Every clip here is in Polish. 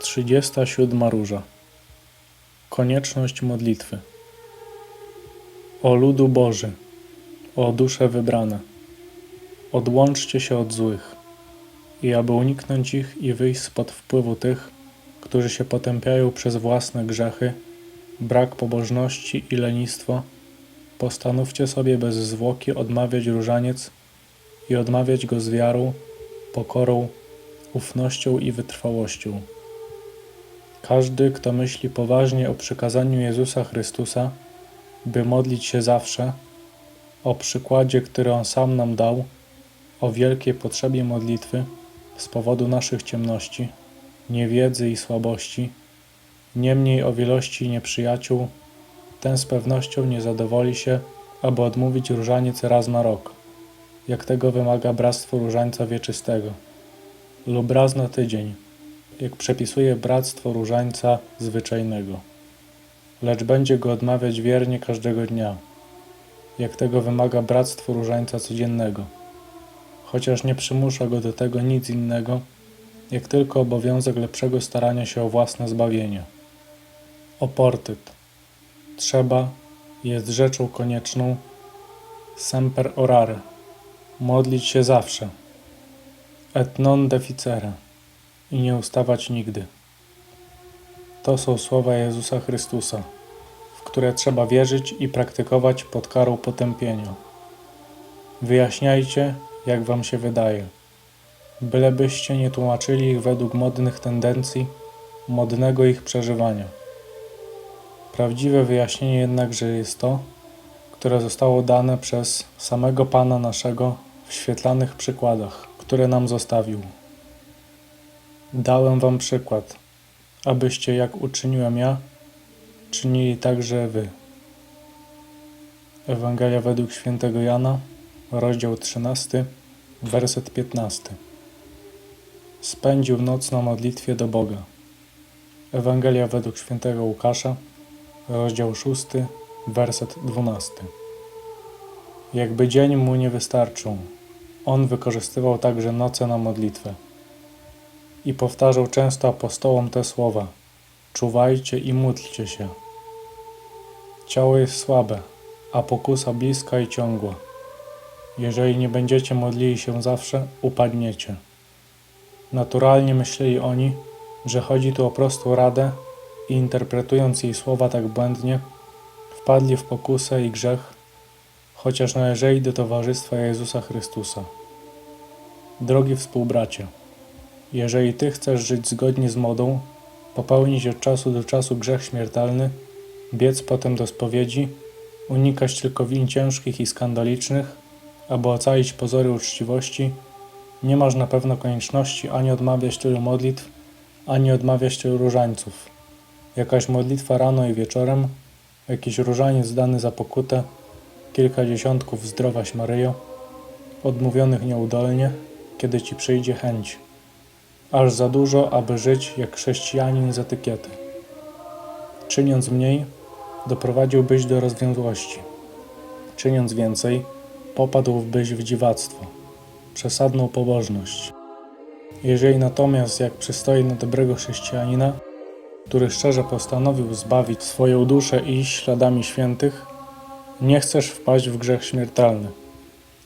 37 róża. Konieczność modlitwy. O ludu Boży, o dusze wybrane, odłączcie się od złych i aby uniknąć ich i wyjść spod wpływu tych, którzy się potępiają przez własne grzechy, brak pobożności i lenistwo, postanówcie sobie bez zwłoki odmawiać różaniec i odmawiać go z wiarą, pokorą, ufnością i wytrwałością. Każdy, kto myśli poważnie o przykazaniu Jezusa Chrystusa, by modlić się zawsze, o przykładzie, który On sam nam dał, o wielkiej potrzebie modlitwy z powodu naszych ciemności, niewiedzy i słabości, niemniej o wielości nieprzyjaciół, ten z pewnością nie zadowoli się, aby odmówić różaniec raz na rok, jak tego wymaga bractwo różańca wieczystego, lub raz na tydzień, jak przepisuje bractwo różańca zwyczajnego. Lecz będzie go odmawiać wiernie każdego dnia, jak tego wymaga bractwo różańca codziennego, chociaż nie przymusza go do tego nic innego, jak tylko obowiązek lepszego starania się o własne zbawienie. Oportyt. Trzeba jest rzeczą konieczną semper orare. Modlić się zawsze. Et non deficere. I nie ustawać nigdy. To są słowa Jezusa Chrystusa, w które trzeba wierzyć i praktykować pod karą potępienia. Wyjaśniajcie, jak wam się wydaje. Bylebyście nie tłumaczyli ich według modnych tendencji, modnego ich przeżywania. Prawdziwe wyjaśnienie jednakże jest to, które zostało dane przez samego Pana naszego w świetlanych przykładach, które nam zostawił. Dałem wam przykład, abyście jak uczyniłem ja, czynili także wy. Ewangelia według świętego Jana, rozdział 13, werset 15. Spędził noc na modlitwie do Boga. Ewangelia według świętego Łukasza, rozdział 6, werset 12. Jakby dzień mu nie wystarczył, on wykorzystywał także noce na modlitwę. I powtarzał często apostołom te słowa: Czuwajcie i módlcie się. Ciało jest słabe, a pokusa bliska i ciągła. Jeżeli nie będziecie modlili się zawsze, upadniecie. Naturalnie myśleli oni, że chodzi tu o prostą radę i interpretując jej słowa tak błędnie, wpadli w pokusę i grzech, chociaż należeli do towarzystwa Jezusa Chrystusa. Drogi współbracie, jeżeli Ty chcesz żyć zgodnie z modą, popełnić od czasu do czasu grzech śmiertelny, biec potem do spowiedzi, unikać tylko win ciężkich i skandalicznych, aby ocalić pozory uczciwości, nie masz na pewno konieczności ani odmawiać tylu modlitw, ani odmawiać tylu różańców. Jakaś modlitwa rano i wieczorem, jakiś różaniec dany za pokutę, kilka dziesiątków zdrowaś Maryjo, odmówionych nieudolnie, kiedy ci przyjdzie chęć, aż za dużo, aby żyć jak chrześcijanin z etykiety. Czyniąc mniej, doprowadziłbyś do rozwiązłości. Czyniąc więcej, popadłbyś w dziwactwo, przesadną pobożność. Jeżeli natomiast, jak przystoi na dobrego chrześcijanina, który szczerze postanowił zbawić swoją duszę i iść śladami świętych, nie chcesz wpaść w grzech śmiertelny,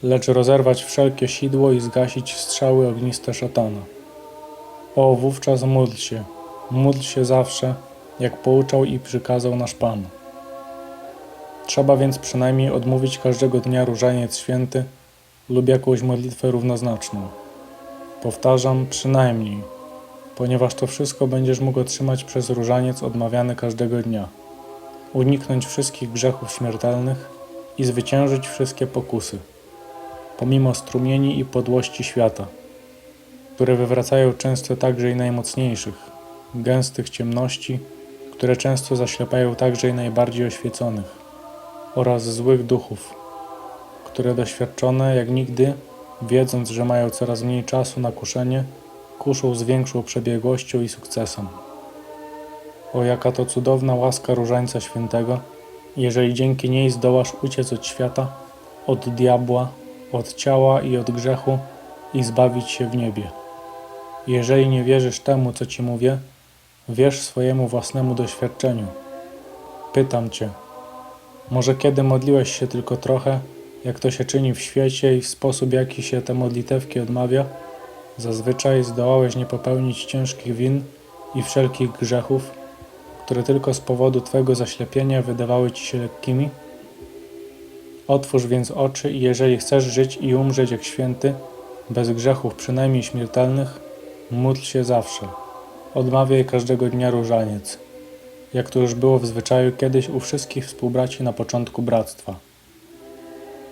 lecz rozerwać wszelkie sidło i zgasić strzały ogniste szatana. O, wówczas módl się, módl się zawsze, jak pouczał i przykazał nasz Pan. Trzeba więc przynajmniej odmówić każdego dnia różaniec święty lub jakąś modlitwę równoznaczną. Powtarzam, przynajmniej, ponieważ to wszystko będziesz mógł otrzymać przez różaniec odmawiany każdego dnia, uniknąć wszystkich grzechów śmiertelnych i zwyciężyć wszystkie pokusy, pomimo strumieni i podłości świata, które wywracają często także i najmocniejszych, gęstych ciemności, które często zaślepają także i najbardziej oświeconych oraz złych duchów, które doświadczone jak nigdy, wiedząc, że mają coraz mniej czasu na kuszenie, kuszą z większą przebiegłością i sukcesem. O jaka to cudowna łaska Różańca Świętego, jeżeli dzięki niej zdołasz uciec od świata, od diabła, od ciała i od grzechu i zbawić się w niebie. Jeżeli nie wierzysz temu, co ci mówię, Wierz swojemu własnemu doświadczeniu. Pytam Cię, może kiedy modliłeś się tylko trochę, jak to się czyni w świecie i w sposób jaki się te modlitewki odmawia? Zazwyczaj zdołałeś nie popełnić ciężkich win i wszelkich grzechów, które tylko z powodu Twego zaślepienia wydawały Ci się lekkimi? Otwórz więc oczy i jeżeli chcesz żyć i umrzeć jak święty, bez grzechów przynajmniej śmiertelnych, módl się zawsze. Odmawiaj każdego dnia różaniec, jak to już było w zwyczaju kiedyś u wszystkich współbraci na początku bractwa.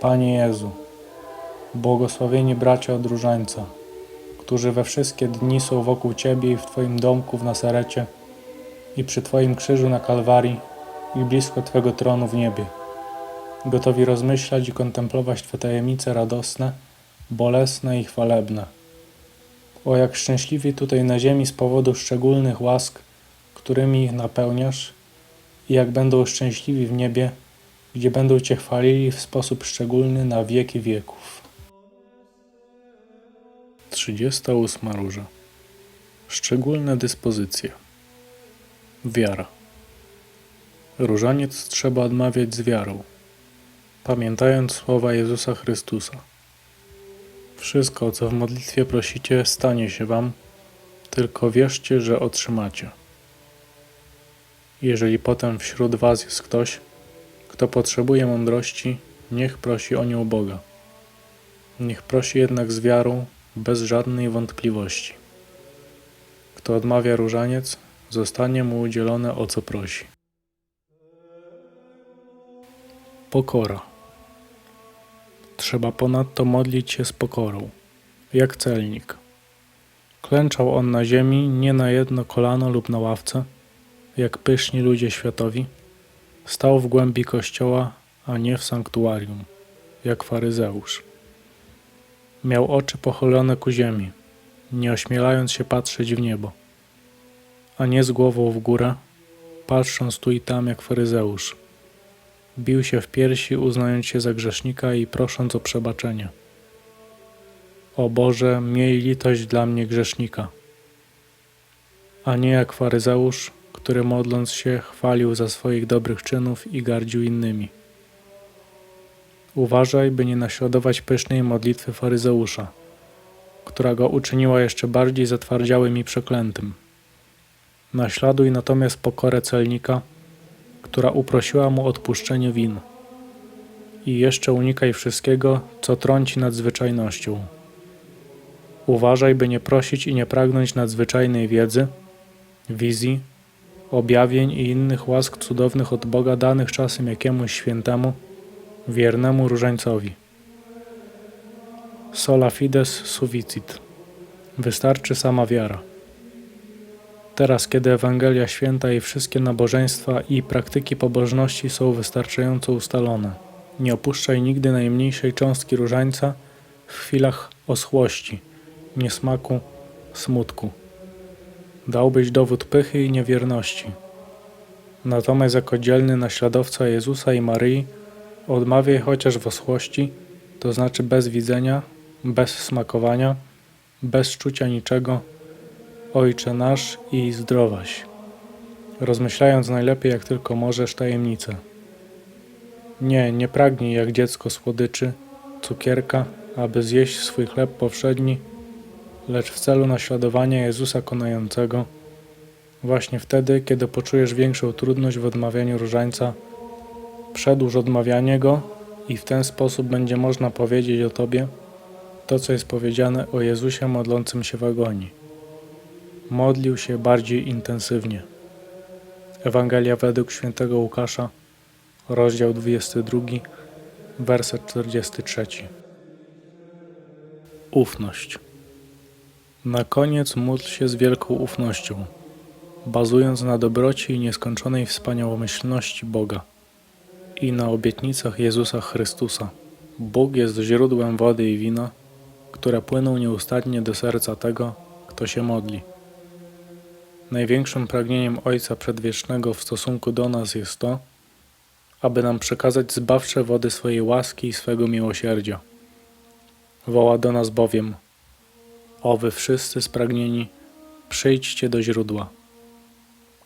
Panie Jezu, błogosławieni bracia od różańca, którzy we wszystkie dni są wokół Ciebie i w Twoim domku w Nasarecie i przy Twoim krzyżu na Kalwarii i blisko Twego tronu w niebie, gotowi rozmyślać i kontemplować Twe tajemnice radosne, bolesne i chwalebne. O jak szczęśliwi tutaj na ziemi z powodu szczególnych łask, którymi ich napełniasz, i jak będą szczęśliwi w niebie, gdzie będą Cię chwalili w sposób szczególny na wieki wieków. 38 róża. Szczególne dyspozycje. Wiara. Różaniec trzeba odmawiać z wiarą, pamiętając słowa Jezusa Chrystusa. Wszystko, co w modlitwie prosicie, stanie się Wam, tylko wierzcie, że otrzymacie. Jeżeli potem wśród Was jest ktoś, kto potrzebuje mądrości, niech prosi o nią Boga. Niech prosi jednak z wiarą, bez żadnej wątpliwości. Kto odmawia różaniec, zostanie mu udzielone o co prosi. Pokora. Trzeba ponadto modlić się z pokorą, jak celnik. Klęczał on na ziemi nie na jedno kolano lub na ławce, jak pyszni ludzie światowi. Stał w głębi kościoła, a nie w sanktuarium, jak faryzeusz. Miał oczy pochylone ku ziemi, nie ośmielając się patrzeć w niebo, a nie z głową w górę, patrząc tu i tam jak faryzeusz. Bił się w piersi, uznając się za grzesznika i prosząc o przebaczenie. O Boże, miej litość dla mnie grzesznika. A nie jak faryzeusz, który modląc się chwalił za swoich dobrych czynów i gardził innymi. Uważaj, by nie naśladować pysznej modlitwy faryzeusza, która go uczyniła jeszcze bardziej zatwardziałym i przeklętym. Naśladuj natomiast pokorę celnika, która uprosiła mu odpuszczenie win. I jeszcze unikaj wszystkiego, co trąci nadzwyczajnością. Uważaj, by nie prosić i nie pragnąć nadzwyczajnej wiedzy, wizji, objawień i innych łask cudownych od Boga danych czasem jakiemuś świętemu, wiernemu różańcowi. Sola fides sufficit. Wystarczy sama wiara. Teraz, kiedy Ewangelia Święta i wszystkie nabożeństwa i praktyki pobożności są wystarczająco ustalone, nie opuszczaj nigdy najmniejszej cząstki różańca w chwilach oschłości, niesmaku, smutku. Dałbyś dowód pychy i niewierności. Natomiast jako dzielny naśladowca Jezusa i Maryi odmawiaj chociaż w oschłości, to znaczy bez widzenia, bez smakowania, bez czucia niczego, Ojcze nasz i zdrowaś, rozmyślając najlepiej jak tylko możesz tajemnicę. Nie, nie pragnij jak dziecko słodyczy, cukierka, aby zjeść swój chleb powszedni, lecz w celu naśladowania Jezusa konającego, właśnie wtedy, kiedy poczujesz większą trudność w odmawianiu różańca, przedłuż odmawianie go i w ten sposób będzie można powiedzieć o Tobie to, co jest powiedziane o Jezusie modlącym się w agonii modlił się bardziej intensywnie. Ewangelia według świętego Łukasza, rozdział 22, werset 43. Ufność. Na koniec módl się z wielką ufnością, bazując na dobroci i nieskończonej wspaniałomyślności Boga i na obietnicach Jezusa Chrystusa. Bóg jest źródłem wody i wina, które płyną nieustannie do serca tego, kto się modli. Największym pragnieniem Ojca Przedwiecznego w stosunku do nas jest to, aby nam przekazać zbawcze wody swojej łaski i swego miłosierdzia. Woła do nas bowiem: O wy wszyscy spragnieni, przyjdźcie do źródła.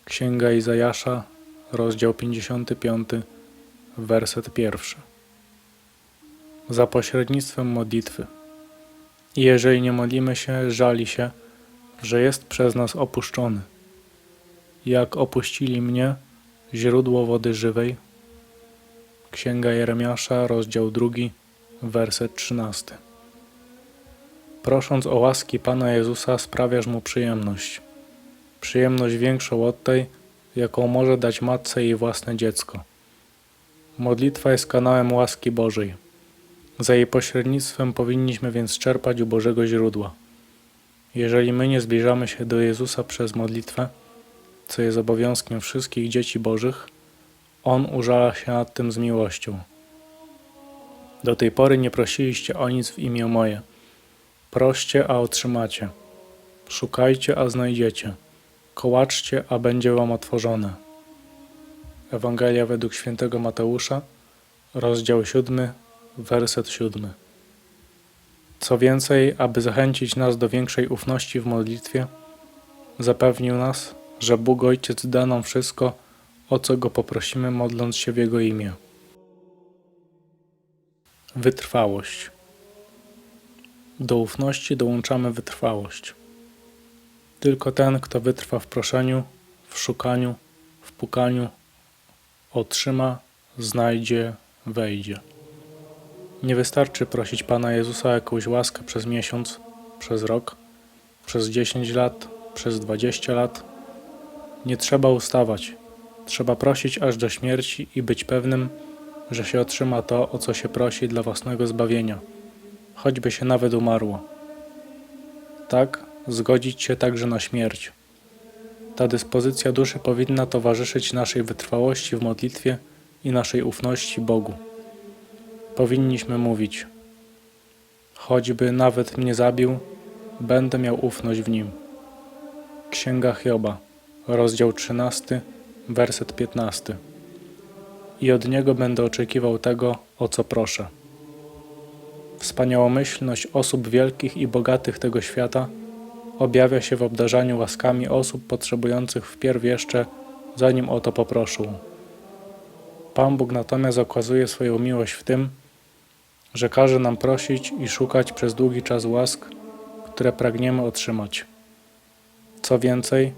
Księga Izajasza, rozdział 55, werset pierwszy. Za pośrednictwem modlitwy. I jeżeli nie modlimy się, żali się, że jest przez nas opuszczony. Jak opuścili mnie, źródło wody żywej. Księga Jeremiasza, rozdział drugi, werset trzynasty. Prosząc o łaski Pana Jezusa, sprawiasz mu przyjemność. Przyjemność większą od tej, jaką może dać matce jej własne dziecko. Modlitwa jest kanałem łaski Bożej. Za jej pośrednictwem powinniśmy więc czerpać u Bożego źródła. Jeżeli my nie zbliżamy się do Jezusa przez modlitwę, co jest obowiązkiem wszystkich dzieci Bożych, On użala się nad tym z miłością. Do tej pory nie prosiliście o nic w imię moje. Proście, a otrzymacie. Szukajcie, a znajdziecie. Kołaczcie, a będzie wam otworzone. Ewangelia według świętego Mateusza, rozdział 7, werset 7. Co więcej, aby zachęcić nas do większej ufności w modlitwie, zapewnił nas, że Bóg Ojciec da nam wszystko, o co Go poprosimy, modląc się w Jego imię. Wytrwałość. Do ufności dołączamy wytrwałość. Tylko ten, kto wytrwa w proszeniu, w szukaniu, w pukaniu, otrzyma, znajdzie, wejdzie. Nie wystarczy prosić Pana Jezusa o jakąś łaskę przez miesiąc, przez rok, przez 10 lat, przez 20 lat. Nie trzeba ustawać. Trzeba prosić aż do śmierci i być pewnym, że się otrzyma to, o co się prosi dla własnego zbawienia, choćby się nawet umarło. Tak, zgodzić się także na śmierć. Ta dyspozycja duszy powinna towarzyszyć naszej wytrwałości w modlitwie i naszej ufności Bogu. Powinniśmy mówić: Choćby nawet mnie zabił, będę miał ufność w nim. Księga Hioba, rozdział 13, werset 15. I od niego będę oczekiwał tego, o co proszę. Wspaniałomyślność osób wielkich i bogatych tego świata objawia się w obdarzaniu łaskami osób potrzebujących wpierw jeszcze, zanim o to poproszą. Pan Bóg natomiast okazuje swoją miłość w tym, że każe nam prosić i szukać przez długi czas łask, które pragniemy otrzymać. Co więcej,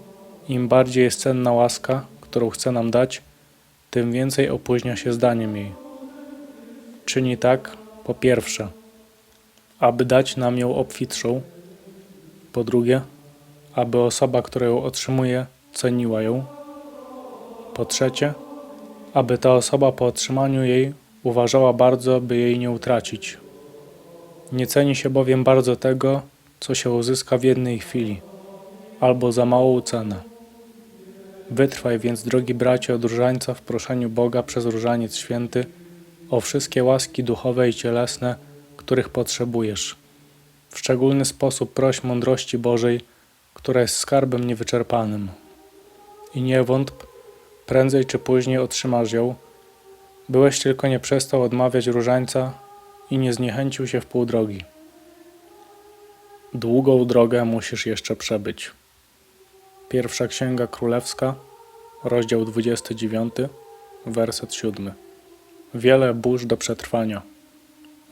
im bardziej jest cenna łaska, którą chce nam dać, tym więcej opóźnia się zdaniem jej. Czyni tak, po pierwsze, aby dać nam ją obfitszą, po drugie, aby osoba, która ją otrzymuje, ceniła ją, po trzecie, aby ta osoba po otrzymaniu jej uważała bardzo, by jej nie utracić. Nie ceni się bowiem bardzo tego, co się uzyska w jednej chwili, albo za małą cenę. Wytrwaj więc, drogi bracie, od różańca w proszeniu Boga przez różaniec święty o wszystkie łaski duchowe i cielesne, których potrzebujesz. W szczególny sposób proś mądrości Bożej, która jest skarbem niewyczerpanym. I nie wątp, prędzej czy później otrzymasz ją, byłeś tylko nie przestał odmawiać różańca i nie zniechęcił się w pół drogi. Długą drogę musisz jeszcze przebyć. Pierwsza Księga Królewska, rozdział 29, werset 7. Wiele burz do przetrwania,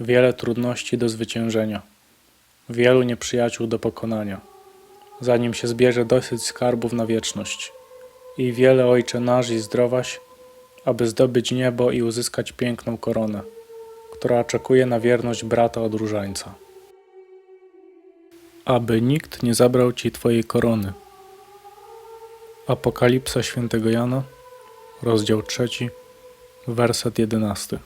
wiele trudności do zwyciężenia, wielu nieprzyjaciół do pokonania, zanim się zbierze dosyć skarbów na wieczność. I wiele ojcze nasz i zdrowaś, aby zdobyć niebo i uzyskać piękną koronę, która oczekuje na wierność brata od różańca. Aby nikt nie zabrał ci twojej korony. Apokalipsa świętego Jana, rozdział 3, werset 11.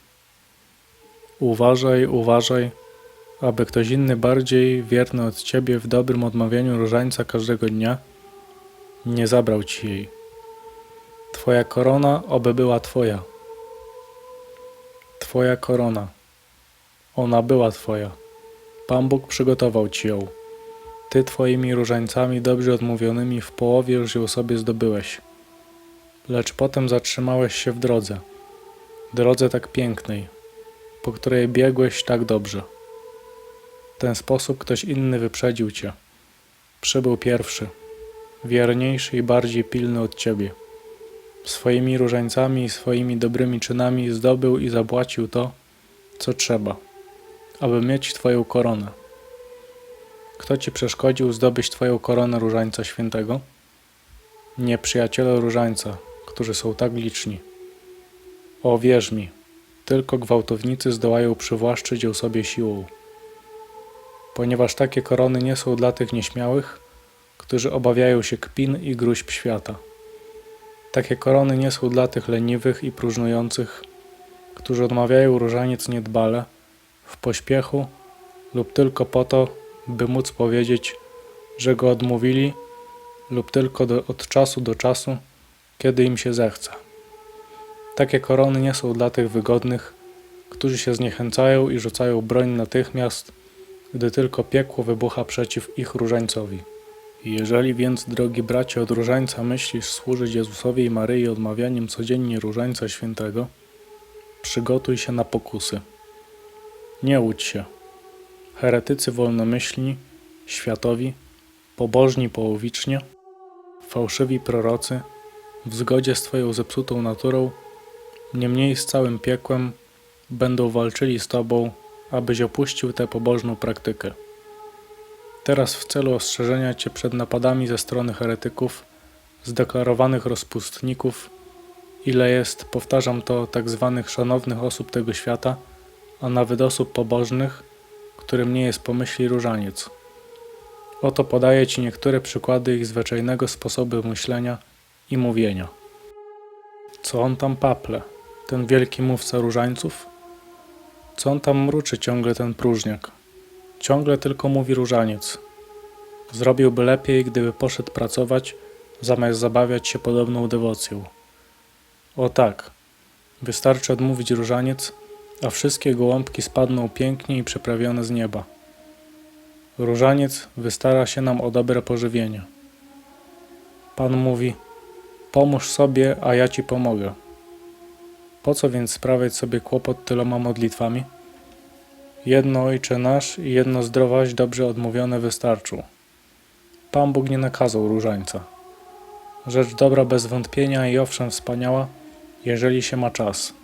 Uważaj, uważaj, aby ktoś inny bardziej wierny od ciebie w dobrym odmawianiu różańca każdego dnia nie zabrał ci jej. Twoja korona oby była Twoja. Twoja korona. Ona była Twoja. Pan Bóg przygotował Ci ją. Ty Twoimi różańcami dobrze odmówionymi w połowie już ją sobie zdobyłeś. Lecz potem zatrzymałeś się w drodze. Drodze tak pięknej, po której biegłeś tak dobrze. W ten sposób ktoś inny wyprzedził Cię. Przybył pierwszy, wierniejszy i bardziej pilny od Ciebie. Swoimi różańcami i swoimi dobrymi czynami zdobył i zapłacił to, co trzeba, aby mieć Twoją koronę. Kto Ci przeszkodził zdobyć Twoją koronę Różańca Świętego? Nie przyjaciele Różańca, którzy są tak liczni. O, wierz mi, tylko gwałtownicy zdołają przywłaszczyć ją sobie siłą. Ponieważ takie korony nie są dla tych nieśmiałych, którzy obawiają się kpin i gruźb świata. Takie korony nie są dla tych leniwych i próżnujących, którzy odmawiają różaniec niedbale, w pośpiechu lub tylko po to, by móc powiedzieć, że go odmówili, lub tylko do, od czasu do czasu, kiedy im się zechce. Takie korony nie są dla tych wygodnych, którzy się zniechęcają i rzucają broń natychmiast, gdy tylko piekło wybucha przeciw ich różańcowi. Jeżeli więc, drogi bracie, od różańca myślisz służyć Jezusowi i Maryi odmawianiem codziennie różańca świętego, przygotuj się na pokusy. Nie łudź się. Heretycy wolnomyślni, światowi, pobożni połowicznie, fałszywi prorocy, w zgodzie z Twoją zepsutą naturą, niemniej z całym piekłem, będą walczyli z Tobą, abyś opuścił tę pobożną praktykę. Teraz w celu ostrzeżenia Cię przed napadami ze strony heretyków, zdeklarowanych rozpustników, ile jest, powtarzam to, tak zwanych szanownych osób tego świata, a nawet osób pobożnych, którym nie jest pomyśli różaniec. Oto podaję Ci niektóre przykłady ich zwyczajnego sposobu myślenia i mówienia. Co on tam paple, ten wielki mówca różańców? Co on tam mruczy ciągle ten próżniak? Ciągle tylko mówi różaniec. Zrobiłby lepiej, gdyby poszedł pracować, zamiast zabawiać się podobną dewocją. O tak, wystarczy odmówić różaniec, a wszystkie gołąbki spadną pięknie i przeprawione z nieba. Różaniec wystara się nam o dobre pożywienie. Pan mówi: Pomóż sobie, a ja ci pomogę. Po co więc sprawiać sobie kłopot tyloma modlitwami? Jedno Ojcze nasz i jedno zdrowaś dobrze odmówione wystarczą. Pan Bóg nie nakazał różańca. Rzecz dobra bez wątpienia i owszem wspaniała, jeżeli się ma czas.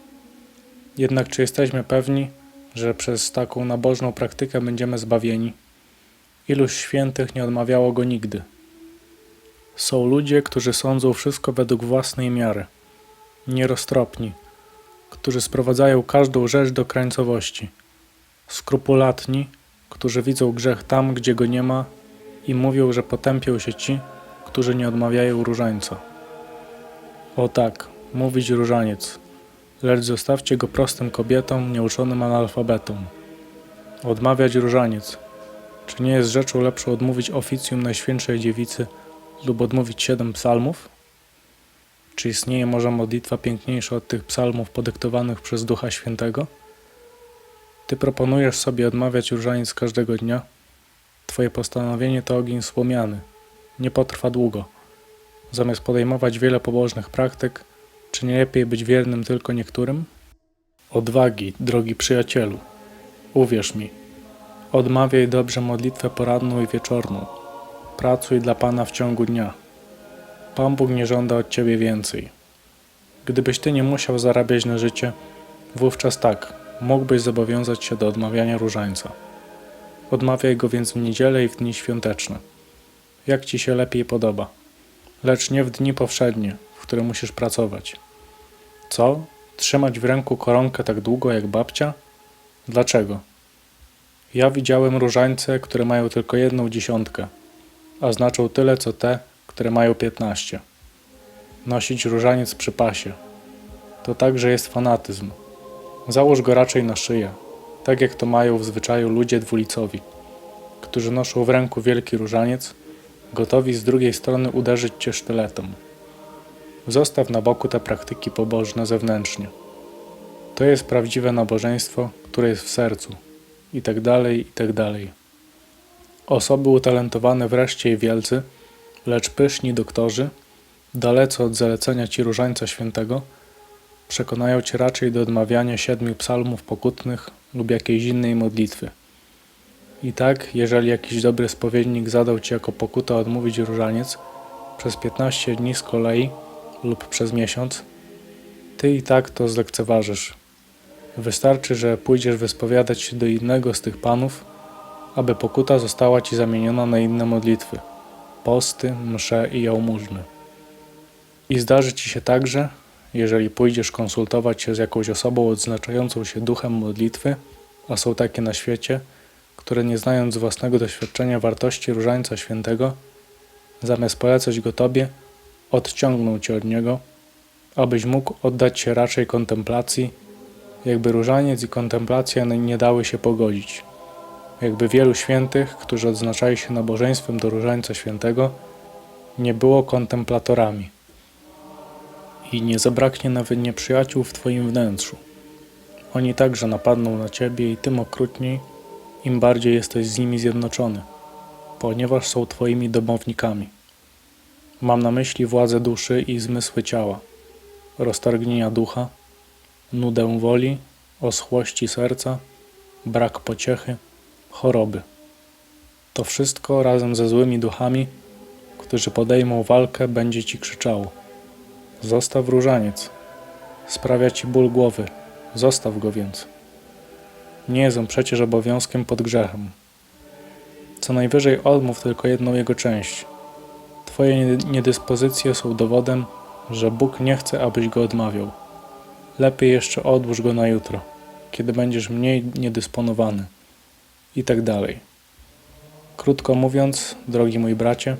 Jednak czy jesteśmy pewni, że przez taką nabożną praktykę będziemy zbawieni? Iluś świętych nie odmawiało go nigdy. Są ludzie, którzy sądzą wszystko według własnej miary, nieroztropni, którzy sprowadzają każdą rzecz do krańcowości, skrupulatni, którzy widzą grzech tam, gdzie go nie ma i mówią, że potępią się ci, którzy nie odmawiają różańca. O tak, mówić różaniec, lecz zostawcie go prostym kobietom, nieuczonym analfabetom. Odmawiać różaniec. Czy nie jest rzeczą lepszą odmówić oficjum Najświętszej Dziewicy lub odmówić siedem psalmów? Czy istnieje może modlitwa piękniejsza od tych psalmów podyktowanych przez Ducha Świętego? Ty proponujesz sobie odmawiać różaniec każdego dnia? Twoje postanowienie to ogień słomiany. Nie potrwa długo. Zamiast podejmować wiele pobożnych praktyk, czy nie lepiej być wiernym tylko niektórym? Odwagi, drogi przyjacielu. Uwierz mi. Odmawiaj dobrze modlitwę poranną i wieczorną. Pracuj dla Pana w ciągu dnia. Pan Bóg nie żąda od Ciebie więcej. Gdybyś Ty nie musiał zarabiać na życie, wówczas tak, mógłbyś zobowiązać się do odmawiania różańca. Odmawiaj go więc w niedzielę i w dni świąteczne. Jak Ci się lepiej podoba. Lecz nie w dni powszednie, w które musisz pracować. Co? Trzymać w ręku koronkę tak długo jak babcia? Dlaczego? Ja widziałem różańce, które mają tylko jedną dziesiątkę, a znaczą tyle co te, które mają piętnaście. Nosić różaniec przy pasie. To także jest fanatyzm. Załóż go raczej na szyję, tak jak to mają w zwyczaju ludzie dwulicowi, którzy noszą w ręku wielki różaniec, gotowi z drugiej strony uderzyć cię sztyletem. Zostaw na boku te praktyki pobożne zewnętrznie. To jest prawdziwe nabożeństwo, które jest w sercu, i tak dalej, i tak dalej. Osoby utalentowane wreszcie i wielcy, lecz pyszni doktorzy, dalece od zalecenia ci różańca świętego, przekonają cię raczej do odmawiania siedmiu psalmów pokutnych lub jakiejś innej modlitwy. I tak, jeżeli jakiś dobry spowiednik zadał ci jako pokutę odmówić różaniec, przez 15 dni z kolei lub przez miesiąc, ty i tak to zlekceważysz. Wystarczy, że pójdziesz wyspowiadać się do innego z tych panów, aby pokuta została ci zamieniona na inne modlitwy, posty, msze i jałmużny. I zdarzy ci się także, jeżeli pójdziesz konsultować się z jakąś osobą odznaczającą się duchem modlitwy, a są takie na świecie, które nie znając własnego doświadczenia wartości różańca świętego, zamiast polecać go tobie, odciągną cię od niego, abyś mógł oddać się raczej kontemplacji, jakby różaniec i kontemplacja nie dały się pogodzić. Jakby wielu świętych, którzy odznaczali się nabożeństwem do różańca świętego, nie było kontemplatorami. I nie zabraknie nawet nieprzyjaciół w Twoim wnętrzu. Oni także napadną na Ciebie i tym okrutniej, im bardziej jesteś z nimi zjednoczony, ponieważ są Twoimi domownikami. Mam na myśli władzę duszy i zmysły ciała, roztargnienia ducha, nudę woli, oschłości serca, brak pociechy, choroby. To wszystko razem ze złymi duchami, którzy podejmą walkę, będzie ci krzyczało: Zostaw różaniec, sprawia ci ból głowy, zostaw go więc. Nie jest on przecież obowiązkiem pod grzechem. Co najwyżej odmów tylko jedną jego część. Twoje niedyspozycje są dowodem, że Bóg nie chce, abyś go odmawiał. Lepiej jeszcze odłóż go na jutro, kiedy będziesz mniej niedysponowany. I tak dalej. Krótko mówiąc, drogi mój bracie,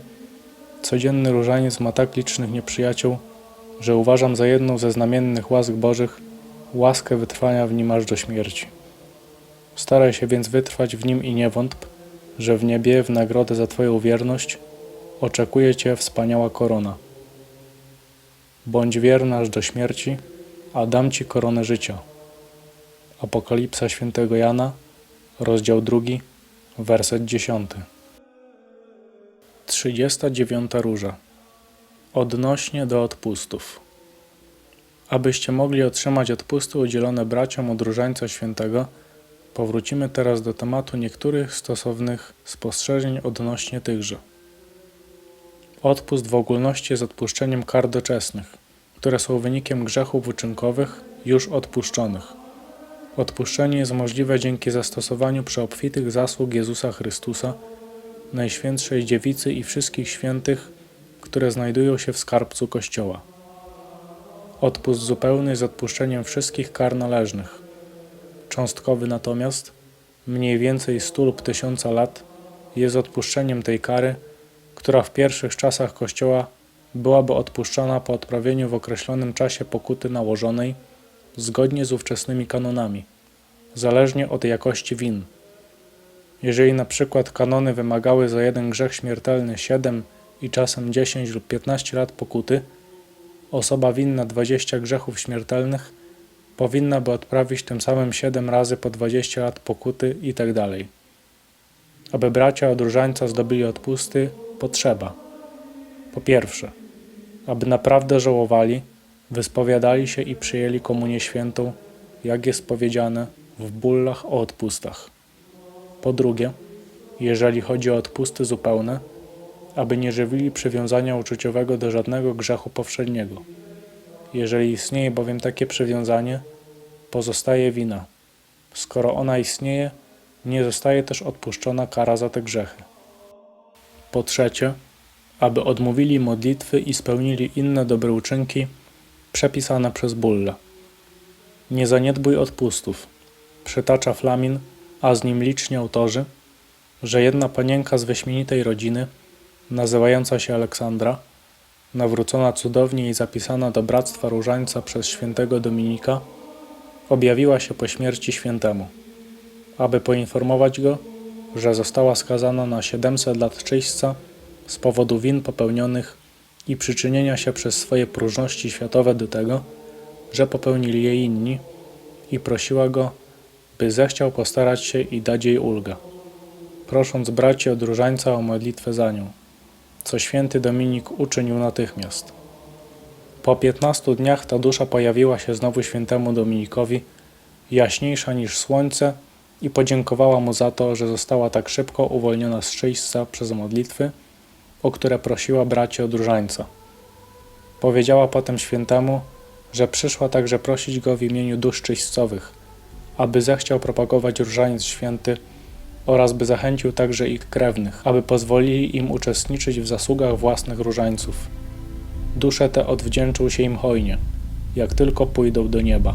codzienny różaniec ma tak licznych nieprzyjaciół, że uważam za jedną ze znamiennych łask Bożych łaskę wytrwania w nim aż do śmierci. Staraj się więc wytrwać w nim i nie wątp, że w niebie w nagrodę za Twoją wierność oczekuje Cię wspaniała korona. Bądź wierny aż do śmierci, a dam Ci koronę życia. Apokalipsa świętego Jana, rozdział 2, werset 10. 39 róża. Odnośnie do odpustów. Abyście mogli otrzymać odpusty udzielone braciom od Różańca Świętego, powrócimy teraz do tematu niektórych stosownych spostrzeżeń odnośnie tychże. Odpust w ogólności jest odpuszczeniem kar doczesnych, które są wynikiem grzechów uczynkowych już odpuszczonych. Odpuszczenie jest możliwe dzięki zastosowaniu przeobfitych zasług Jezusa Chrystusa, Najświętszej Dziewicy i wszystkich świętych, które znajdują się w skarbcu Kościoła. Odpust zupełny z odpuszczeniem wszystkich kar należnych. Cząstkowy natomiast, mniej więcej stu lub tysiąca lat, jest odpuszczeniem tej kary, która w pierwszych czasach Kościoła byłaby odpuszczona po odprawieniu w określonym czasie pokuty nałożonej, zgodnie z ówczesnymi kanonami, zależnie od jakości win. Jeżeli na przykład kanony wymagały za jeden grzech śmiertelny 7 i czasem 10 lub 15 lat pokuty, osoba winna 20 grzechów śmiertelnych powinna by odprawić tym samym 7 razy po 20 lat pokuty itd. Tak Aby bracia od różańca zdobyli odpusty, potrzeba po pierwsze, aby naprawdę żałowali, wyspowiadali się i przyjęli komunię świętą, jak jest powiedziane w bullach o odpustach. Po drugie, jeżeli chodzi o odpusty zupełne, aby nie żywili przywiązania uczuciowego do żadnego grzechu powszedniego. Jeżeli istnieje bowiem takie przywiązanie, pozostaje wina. Skoro ona istnieje, nie zostaje też odpuszczona kara za te grzechy. Po trzecie, aby odmówili modlitwy i spełnili inne dobre uczynki przepisane przez Bulla. Nie zaniedbuj odpustów. Przytacza Flamin, a z nim liczni autorzy, że jedna panienka z wyśmienitej rodziny, nazywająca się Aleksandra, nawrócona cudownie i zapisana do Bractwa Różańca przez świętego Dominika, objawiła się po śmierci świętemu, aby poinformować go, że została skazana na 700 lat czyśćca z powodu win popełnionych i przyczynienia się przez swoje próżności światowe do tego, że popełnili je inni i prosiła go, by zechciał postarać się i dać jej ulgę, prosząc braci od różańca o modlitwę za nią, co święty Dominik uczynił natychmiast. Po piętnastu dniach ta dusza pojawiła się znowu świętemu Dominikowi, jaśniejsza niż słońce i podziękowała mu za to, że została tak szybko uwolniona z czyśćca przez modlitwy, o które prosiła braci od różańca. Powiedziała potem świętemu, że przyszła także prosić go w imieniu dusz czyścowych, aby zechciał propagować różaniec święty oraz by zachęcił także ich krewnych, aby pozwolili im uczestniczyć w zasługach własnych różańców. Dusze te odwdzięczą się im hojnie, jak tylko pójdą do nieba.